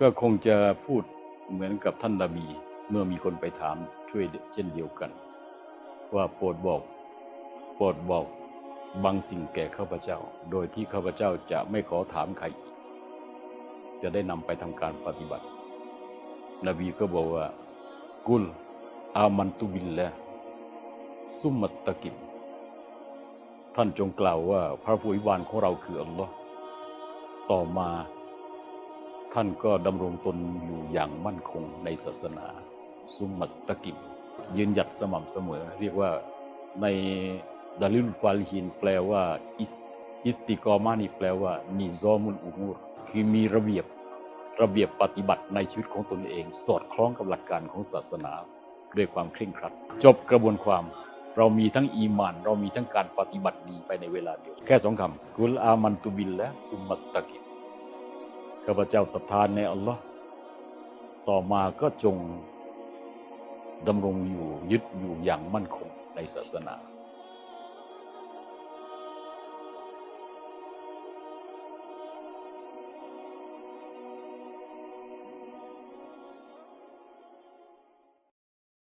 ก็คงจะพูดเหมือนกับท่านนบีเมื่อมีคนไปถามช่วยเช่นเดียวกัน ว่าโปรดบอก โปรดบอกบางสิ่งแก่ข้าพเจ้า โดยที่ข้าพเจ้าจะไม่ขอถามใคร จะได้นำไปทำการปฏิบัติ นบีก็บอกว่า กุล อามันตุบิลละซุมมัสตะกิม ท่านจงกล่าวว่าพระผู้อิบาลของเราคืออัลลอฮ์ต่อมา ท่านก็ดำรงตนอยู่อย่างมั่นคงในศาสนาซุมมัสตะกิมยืนหยัดสม่ำเสมอ เรียกว่าในดาลิลฟาลฮินแปลว่าอิสอิสติกอมานี่แปลว่านิซอมุลอุมูรคือมีระเบียบระเบียบปฏิบัติในชีวิตของตนเอง สอดคล้องกับหลักการของศาสนาด้วยความเคร่งครัด จบกระบวนความ เรามีทั้งอีมาน เรามีทั้งการปฏิบัติดีไปในเวลาเดียว แค่สองคำกุลอามันตุบิลและซุมมัสตะกิม ข้าพเจ้าศรัทธานในอัลลอฮ์ต่อมาก็จงดำรงอยู่ยึดอยู่อย่างมั่นคงในศาสนา